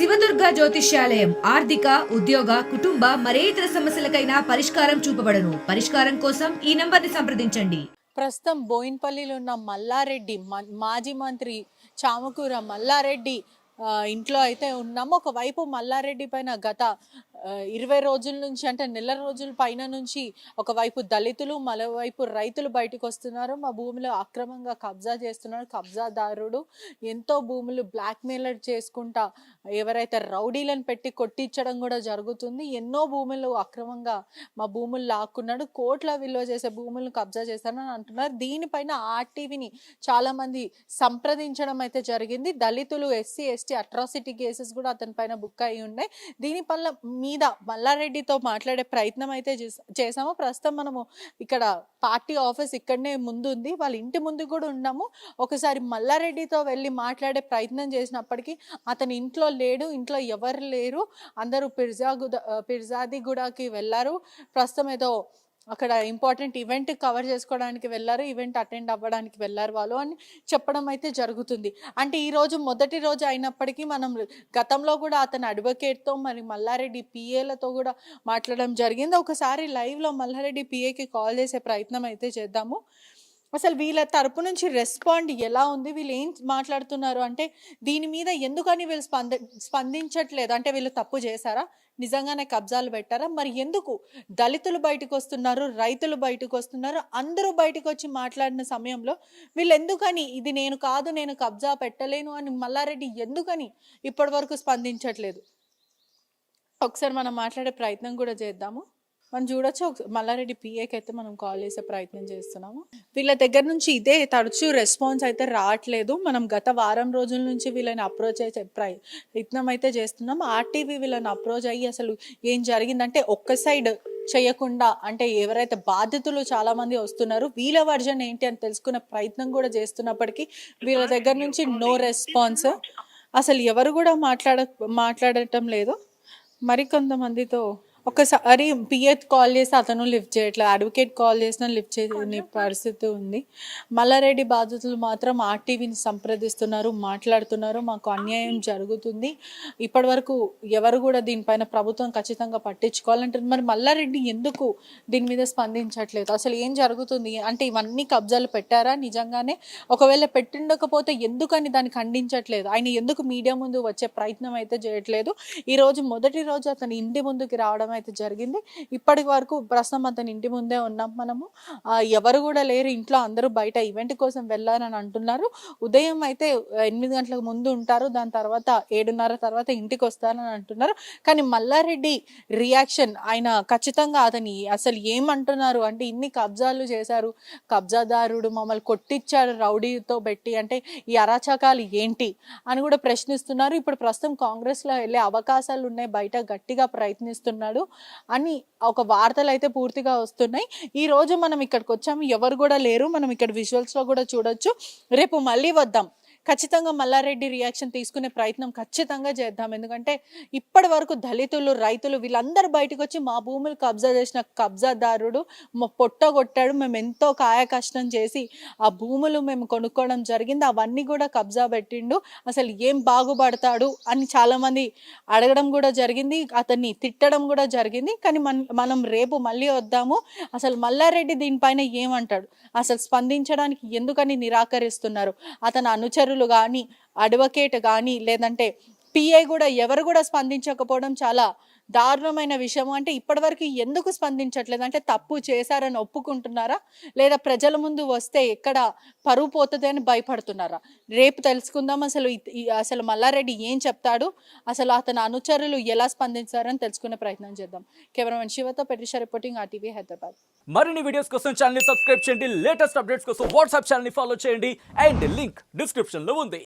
శివదుర్గ జ్యోతిష్యాలయం ఆర్థిక ఉద్యోగ కుటుంబ మరే ఇతర సమస్యలకైనా పరిష్కారం చూపబడను. పరిష్కారం కోసం ఈ నంబర్ని సంప్రదించండి. ప్రస్తుతం బోయిన్పల్లిలో ఉన్న మల్లారెడ్డి మాజీ మంత్రి చామకూర మల్లారెడ్డి ఇంట్లో అయితే ఉన్నాము. ఒకవైపు మల్లారెడ్డి పైన గత ఇరవై రోజుల నుంచి అంటే నెల రోజుల పైన నుంచి ఒకవైపు దళితులు మరోవైపు రైతులు బయటకు వస్తున్నారు. మా భూమిలో అక్రమంగా కబ్జా చేస్తున్నారు. కబ్జాదారుడు ఎంతో భూములు బ్లాక్ మెయిలర్ చేసుకుంటా ఎవరైతే రౌడీలను పెట్టి కొట్టించడం కూడా జరుగుతుంది. ఎన్నో భూములు అక్రమంగా మా భూములు లాక్కున్నాడు. కోట్ల విలువ చేసే భూములను కబ్జా చేస్తానని అంటున్నారు. దీనిపైన ఆర్టీవీని చాలా మంది సంప్రదించడం అయితే జరిగింది. దళితులు ఎస్సీ ఎస్టీ అట్రాసిటీ కేసెస్ కూడా అతని పైన బుక్ అయి ఉన్నాయి. మీ మీద మల్లారెడ్డితో మాట్లాడే ప్రయత్నం అయితే చేస- చేసాము ప్రస్తుతం మనము ఇక్కడ పార్టీ ఆఫీస్ ఇక్కడనే ముందు ఉంది వాళ్ళ ఇంటి ముందు కూడా ఉన్నాము. ఒకసారి మల్లారెడ్డితో వెళ్ళి మాట్లాడే ప్రయత్నం చేసినప్పటికీ అతని ఇంట్లో లేడు ఇంట్లో ఎవరు లేరు. అందరూ పిర్జాగుడ పిర్జాదిగూడకి వెళ్ళారు. ప్రస్తుతం ఏదో అక్కడ ఇంపార్టెంట్ ఈవెంట్ కవర్ చేసుకోవడానికి వెళ్ళారు ఈవెంట్ అటెండ్ అవ్వడానికి వెళ్ళారు వాళ్ళు అని చెప్పడం అయితే జరుగుతుంది. అంటే ఈ రోజు మొదటి రోజు అయినప్పటికీ మనం గతంలో కూడా అతని అడ్వకేట్తో మరి మల్లారెడ్డి పిఏలతో కూడా మాట్లాడడం జరిగింది. ఒకసారి లైవ్లో మల్లారెడ్డి పిఏకి కాల్ చేసే ప్రయత్నం అయితే చేద్దాము. అసలు వీళ్ళ తరపు నుంచి రెస్పాండ్ ఎలా ఉంది? వీళ్ళు ఏం మాట్లాడుతున్నారు? అంటే దీని మీద ఎందుకని వీళ్ళు స్పంద స్పందించట్లేదు? అంటే వీళ్ళు తప్పు చేశారా? నిజంగానే కబ్జాలు పెట్టారా? మరి ఎందుకు దళితులు బయటకు వస్తున్నారు? రైతులు బయటకు వస్తున్నారు? అందరూ బయటకు వచ్చి మాట్లాడిన సమయంలో వీళ్ళు ఎందుకని ఇది నేను కాదు నేను కబ్జా పెట్టలేను అని మల్లారెడ్డి ఎందుకని ఇప్పటి వరకు స్పందించట్లేదు? ఒకసారి మనం మాట్లాడే ప్రయత్నం కూడా చేద్దాము. మనం చూడొచ్చు మల్లారెడ్డి పిఏకి అయితే మనం కాల్ చేసే ప్రయత్నం చేస్తున్నాము. వీళ్ళ దగ్గర నుంచి ఇదే తరచూ రెస్పాన్స్ అయితే రావట్లేదు. మనం గత వారం రోజుల నుంచి వీళ్ళని అప్రోచ్ చేసే ప్రయత్నం అయితే చేస్తున్నాం. ఆర్టీవీ వీళ్ళని అప్రోచ్ అయ్యి అసలు ఏం జరిగిందంటే ఒక్క సైడ్ చేయకుండా అంటే ఎవరైతే బాధితులు చాలా మంది వస్తున్నారు వీళ్ళ వర్జన్ ఏంటి అని తెలుసుకునే ప్రయత్నం కూడా చేస్తున్నప్పటికీ వీళ్ళ దగ్గర నుంచి నో రెస్పాన్స్ అసలు ఎవరు కూడా మాట్లాడ మాట్లాడటం లేదు. మరికొంతమందితో ఒకసారి పిఏ కాల్ చేసి అతను లిఫ్ట్ చేయట్లేదు అడ్వకేట్ కాల్ చేసినా లిఫ్ట్ చేయని పరిస్థితి ఉంది. మల్లారెడ్డి బాధితులు మాత్రం ఆర్టీవీని సంప్రదిస్తున్నారు మాట్లాడుతున్నారు. మాకు అన్యాయం జరుగుతుంది. ఇప్పటి వరకు ఎవరు కూడా దీనిపైన ప్రభుత్వం ఖచ్చితంగా పట్టించుకోవాలంటారు. మరి మల్లారెడ్డి ఎందుకు దీని మీద స్పందించట్లేదు? అసలు ఏం జరుగుతుంది? అంటే ఇవన్నీ కబ్జాలు పెట్టారా? నిజంగానే ఒకవేళ పెట్టిండకపోతే ఎందుకని దాన్ని ఖండించట్లేదు? ఆయన ఎందుకు మీడియా ముందు వచ్చే ప్రయత్నం అయితే చేయట్లేదు? ఈ రోజు మొదటి రోజు అతని ఇంటి ముందుకి రావడం అయితే జరిగింది. ఇప్పటి వరకు ప్రస్తుతం అతని ఇంటి ముందే ఉన్నాం మనము. ఎవరు కూడా లేరు. ఇంట్లో అందరూ బయట ఈవెంట్ కోసం వెళ్ళారని అంటున్నారు. ఉదయం అయితే ఎనిమిది గంటలకు ముందు ఉంటారు. దాని తర్వాత ఏడున్నర తర్వాత ఇంటికి వస్తారని అంటున్నారు. కానీ మల్లారెడ్డి రియాక్షన్ ఆయన ఖచ్చితంగా అతని అసలు ఏమంటున్నారు అంటే ఇన్ని కబ్జాలు చేశారు. కబ్జాదారుడు మమ్మల్ని కొట్టించాడు రౌడీతో పెట్టి. అంటే ఈ అరాచకాలు ఏంటి అని కూడా ప్రశ్నిస్తున్నారు. ఇప్పుడు ప్రస్తుతం కాంగ్రెస్లో వెళ్ళే అవకాశాలు ఉన్నాయి. బయట గట్టిగా ప్రయత్నిస్తున్నాడు అని ఒక వార్తలు అయితే పూర్తిగా వస్తున్నాయి. ఈ రోజు మనం ఇక్కడికి వచ్చాము. ఎవరు కూడా లేరు. మనం ఇక్కడ విజువల్స్లో కూడా చూడొచ్చు. రేపు మళ్ళీ వద్దాం. ఖచ్చితంగా మల్లారెడ్డి రియాక్షన్ తీసుకునే ప్రయత్నం ఖచ్చితంగా చేద్దాం. ఎందుకంటే ఇప్పటి వరకు దళితులు రైతులు వీళ్ళందరూ బయటకు వచ్చి మా భూములు కబ్జా చేసిన కబ్జాదారుడు మా పొట్ట కొట్టాడు. మేము ఎంతో కాయ కష్టం చేసి ఆ భూములు మేము కొనుక్కోవడం జరిగింది. అవన్నీ కూడా కబ్జా పెట్టిండు. అసలు ఏం బాగుపడతాడు అని చాలామంది అడగడం కూడా జరిగింది. అతన్ని తిట్టడం కూడా జరిగింది. కానీ మన మనం రేపు మళ్ళీ వద్దాము. అసలు మల్లారెడ్డి దీనిపైన ఏమంటాడు? అసలు స్పందించడానికి ఎందుకని నిరాకరిస్తున్నారు? అతను అనుచరు అధికారులు కానీ అడ్వకేట్ కానీ లేదంటే పిఐ కూడా ఎవరు కూడా స్పందించకపోవడం చాలా దారుణమైన విషయం అంటే ఇప్పటివరకు ఎందుకు స్పందించట్లేదు? అంటే తప్పు చేశారని ఒప్పుకుంటున్నారా? లేదా ప్రజల ముందు వస్తే ఎక్కడ పరువు పోతుంది అని భయపడుతున్నారా? రేపు తెలుసుకుందాం. అసలు అసలు మల్లారెడ్డి ఏం చెప్తాడు? అసలు అతని అనుచరులు ఎలా స్పందించారని తెలుసుకునే ప్రయత్నం చేద్దాం. కెమెరామెన్ శివతో పెరిషా రిపోర్టింగ్ ఆర్టీవీ హైదరాబాద్. మరిన్ని వీడియోస్ కోసం ఛానల్ సబ్స్క్రైబ్ చేయండి. లేటెస్ట్ అప్డేట్స్ కోసం వాట్సాప్ ఛానల్ ఫాలో చేయండి. అండ్ లింక్ డిస్క్రిప్షన్లో ఉంది.